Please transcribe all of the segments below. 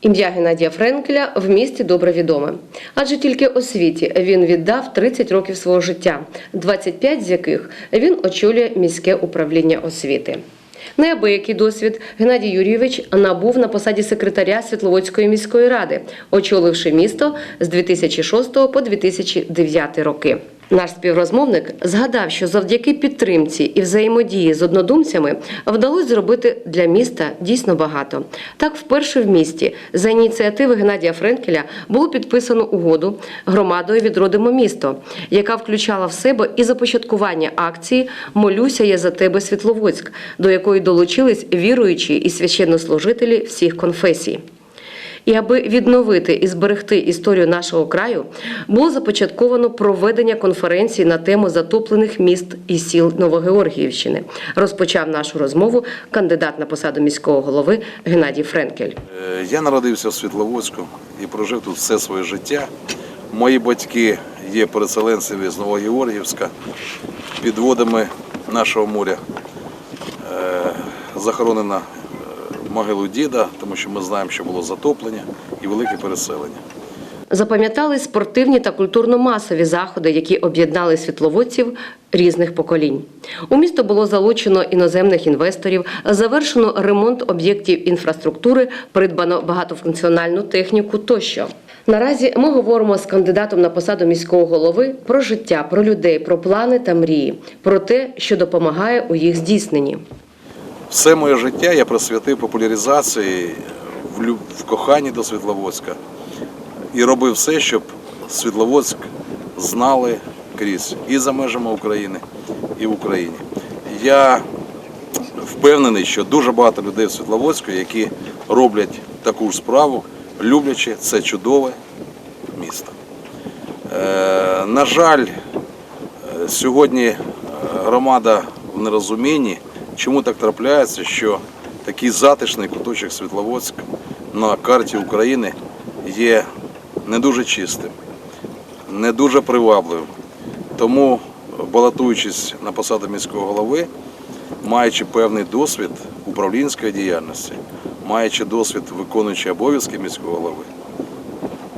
Ім'я Геннадія Френкеля в місті добре відоме. Адже тільки освіті він віддав 30 років свого життя, 25 з яких він очолює міське управління освіти. Неабиякий досвід Геннадій Юрійович набув на посаді секретаря Світловодської міської ради, очоливши місто з 2006 по 2009 роки. Наш співрозмовник згадав, що завдяки підтримці і взаємодії з однодумцями вдалося зробити для міста дійсно багато. Так, вперше в місті за ініціативи Геннадія Френкеля було підписано угоду громадою відродимо місто, яка включала в себе і започаткування акції Молюся я за тебе, Світловодськ, до якої долучились віруючі і священнослужителі всіх конфесій. І аби відновити і зберегти історію нашого краю, було започатковано проведення конференції на тему затоплених міст і сіл Новогеоргіївщини. Розпочав нашу розмову кандидат на посаду міського голови Геннадій Френкель. Е, Я народився в Світловодську і прожив тут все своє життя. Мої батьки є переселенцями з Новогеоргіївська під водами нашого моря. Е, Захоронена могилу діда, тому що ми знаємо, що було затоплення і велике переселення. Запам'ятали спортивні та культурно-масові заходи, які об'єднали світловодців різних поколінь. У місто було залучено іноземних інвесторів, завершено ремонт об'єктів інфраструктури, придбано багатофункціональну техніку тощо. Наразі ми говоримо з кандидатом на посаду міського голови про життя, про людей, про плани та мрії, про те, що допомагає у їх здійсненні. Все моє життя я присвятив популяризації в, коханні до Світловодська і робив все, щоб Світловодськ знали крізь і за межами України, і в Україні. Я впевнений, що дуже багато людей в Світловодську, які роблять таку ж справу, люблячи це чудове місто. Е, на жаль, Е, Сьогодні е, громада в нерозумінні, чому так трапляється, що такий затишний куточок Світловодськ на карті України є не дуже чистим, не дуже привабливим. Тому, балотуючись на посаду міського голови, маючи певний досвід управлінської діяльності, маючи досвід виконуючи обов'язки міського голови,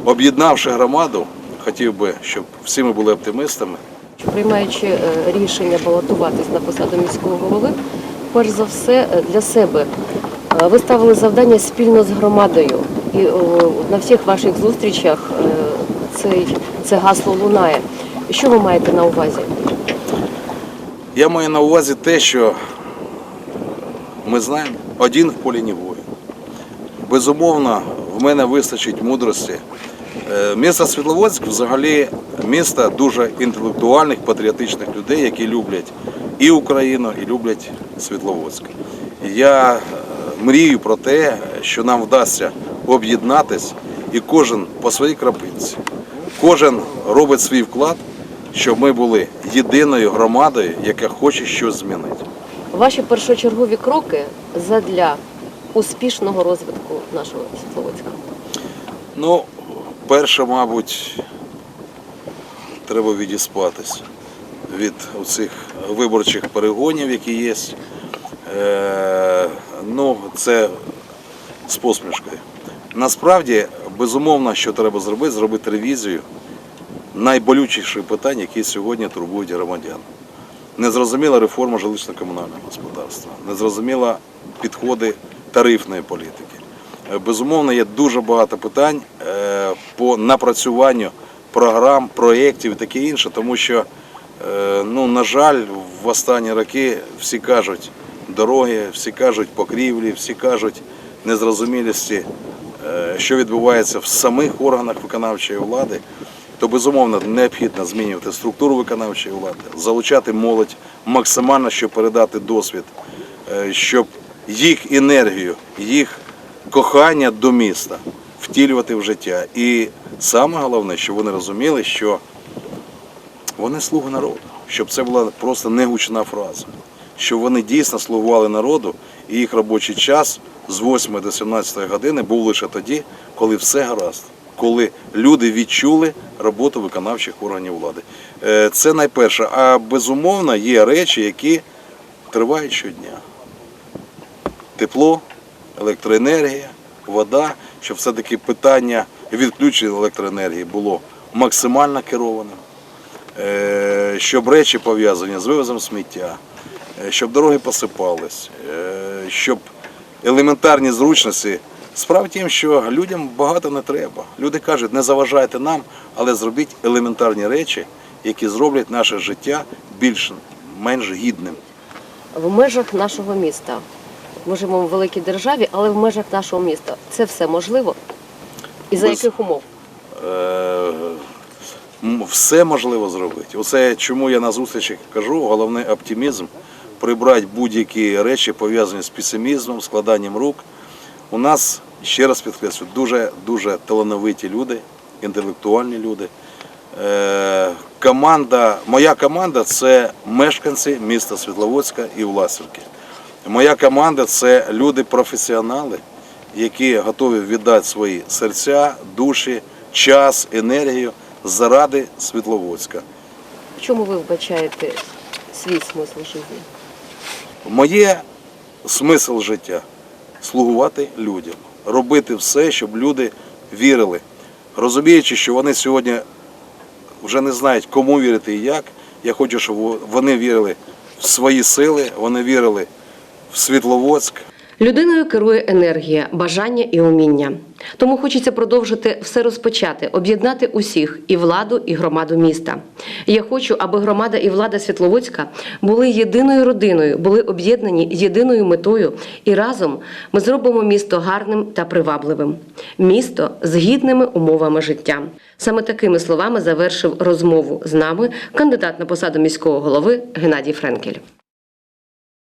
об'єднавши громаду, хотів би, щоб всі ми були оптимистами. Приймаючи е, рішення балотуватись на посаду міського голови, перш за все е, для себе е, ви ставили завдання спільно з громадою. І на всіх ваших зустрічах е, цей, це гасло лунає. Що ви маєте на увазі? Я маю на увазі те, що ми знаємо, один в полі не воїн. Безумовно, в мене вистачить мудрості. Місто Світловодськ взагалі місто дуже інтелектуальних, патріотичних людей, які люблять і Україну, і люблять Світловодськ. Я е, мрію про те, що нам вдасться об'єднатись, і кожен по своїй крапинці, кожен робить свій вклад, щоб ми були єдиною громадою, яка хоче щось змінити. Ваші першочергові кроки задля успішного розвитку нашого Світловодська. Ну, перше, мабуть, треба відіспатись від цих виборчих перегонів, які є. Е, ну, це з посмішкою. Насправді, безумовно, що треба зробити, зробити ревізію найболючіших питань, які сьогодні турбують громадян. Незрозуміла реформа жилищно-комунального господарства, незрозуміла підходи тарифної політики. Е, Безумовно, є дуже багато питань е, по напрацюванню програм, проєктів і таке інше, тому що, ну, на жаль, в останні роки всі кажуть дороги, всі кажуть покрівлі, всі кажуть незрозумілості, е, що відбувається в самих органах виконавчої влади то безумовно необхідно змінювати структуру виконавчої влади, залучати молодь максимально, щоб передати досвід, е, щоб їх енергію, їх кохання до міста втілювати в життя. І саме головне, щоб вони розуміли, що вони слуги народу, щоб це була просто не гучна фраза, щоб вони дійсно слугували народу, і їх робочий час з 8 до 17 години був лише тоді, коли все гаразд, коли люди відчули роботу виконавчих органів влади. Е, Це найперше. А безумовно є речі, які тривають щодня. Тепло, електроенергія, вода. щоб все-таки питання відключення електроенергії було максимально керованим, щоб речі пов'язані з вивозом сміття, е, щоб дороги посипались, е, щоб елементарні зручності. Справа в тім, що людям багато не треба. Люди кажуть, не заважайте нам, але зробіть елементарні речі, які зроблять наше життя більш менш гідним. В межах нашого міста. Ми живемо в великій державі, але в межах нашого міста це все можливо. І за Без- яких умов? Е, все можливо зробити. Оце чому я на зустрічах кажу, головний оптимізм прибрати будь-які речі пов'язані з песимізмом, складанням рук. У нас, ще раз підкреслю, дуже дуже талановиті люди, інтелектуальні люди. Е, команда, моя команда це мешканці міста Світловодська і Власівки. Моя команда це люди-професіонали, які готові віддати свої серця, душі, час, енергію заради Світловодська. В чому ви вбачаєте свій смисл життя? Моє смисл життя слугувати людям, робити все, щоб люди вірили, розуміючи, що вони сьогодні вже не знають, кому вірити і як. Я хочу, щоб вони вірили в свої сили, вони вірили в Світловодськ, Людиною керує енергія, бажання і уміння. Тому хочеться продовжити все розпочати, об'єднати усіх і владу, і громаду міста. Я хочу, аби громада і влада Світловодська були єдиною родиною, були об'єднані єдиною метою, і разом ми зробимо місто гарним та привабливим, місто з гідними умовами життя. Саме такими словами завершив розмову з нами кандидат на посаду міського голови Геннадій Френкель.